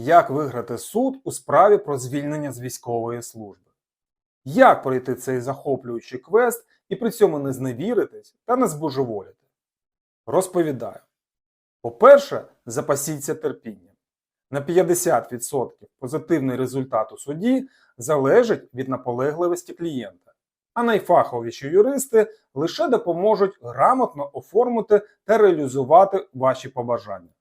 Як виграти суд у справі про звільнення з військової служби? Як пройти цей захоплюючий квест і при цьому не зневіритись та не збожеволіти? Розповідаю. По-перше, запасіться терпінням. На 50% позитивний результат у суді залежить від наполегливості клієнта, а найфаховіші юристи лише допоможуть грамотно оформити та реалізувати ваші побажання.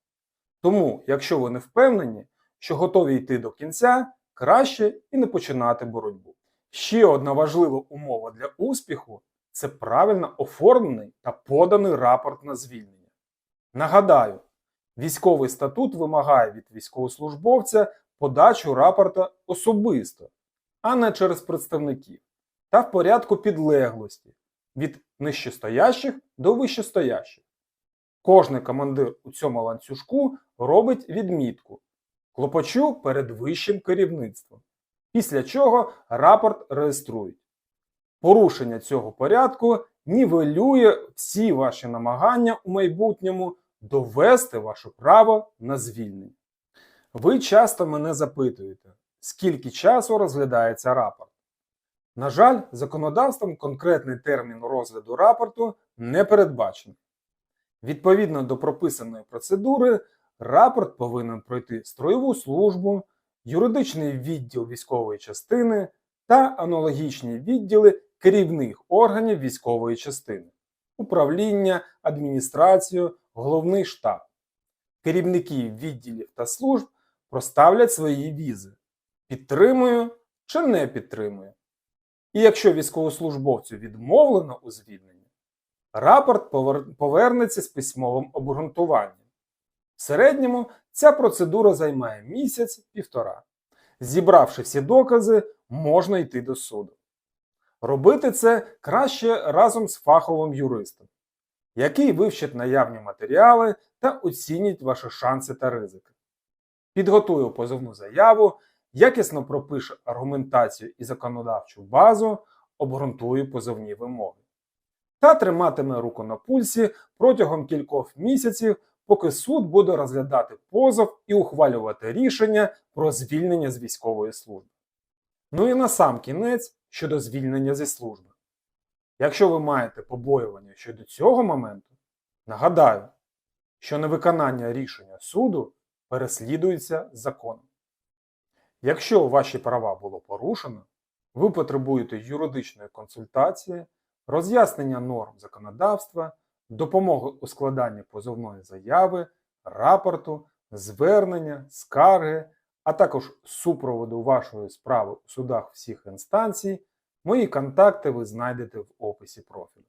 Тому, якщо ви не впевнені, що готові йти до кінця, краще і не починати боротьбу. Ще одна важлива умова для успіху це правильно оформлений та поданий рапорт на звільнення. Нагадаю, військовий статут вимагає від військовослужбовця подачу рапорта особисто, а не через представників, та в порядку підлеглості від нижчестоящих до вищестоящих. Кожний командир у цьому ланцюжку робить відмітку клопочу перед вищим керівництвом, після чого рапорт реєструють. Порушення цього порядку нівелює всі ваші намагання у майбутньому довести ваше право на звільнення. Ви часто мене запитуєте, скільки часу розглядається рапорт. На жаль, законодавством конкретний термін розгляду рапорту не передбачений. Відповідно до прописаної процедури, рапорт повинен пройти строєву службу, юридичний відділ військової частини та аналогічні відділи керівних органів військової частини, управління, адміністрацію, головний штаб. Керівники відділів та служб проставлять свої візи. Підтримую чи не підтримую. І якщо військовослужбовцю відмовлено у звільненні, рапорт повернеться з письмовим обґрунтуванням. В середньому ця процедура займає місяць-півтора. Зібравши всі докази, можна йти до суду. Робити це краще разом з фаховим юристом, який вивчить наявні матеріали та оцінить ваші шанси та ризики. Підготує позовну заяву, якісно пропише аргументацію і законодавчу базу, обґрунтує позовні вимоги. Та триматиме руку на пульсі протягом кількох місяців, поки суд буде розглядати позов і ухвалювати рішення про звільнення з військової служби. Ну і на сам кінець щодо звільнення зі служби. Якщо ви маєте побоювання щодо цього моменту, нагадаю, що невиконання рішення суду переслідується законом. Якщо ваші права було порушено, ви потребуєте юридичної консультації, роз'яснення норм законодавства, допомоги у складанні позовної заяви, рапорту, звернення, скарги, а також супроводу вашої справи у судах всіх інстанцій, мої контакти ви знайдете в описі профілю.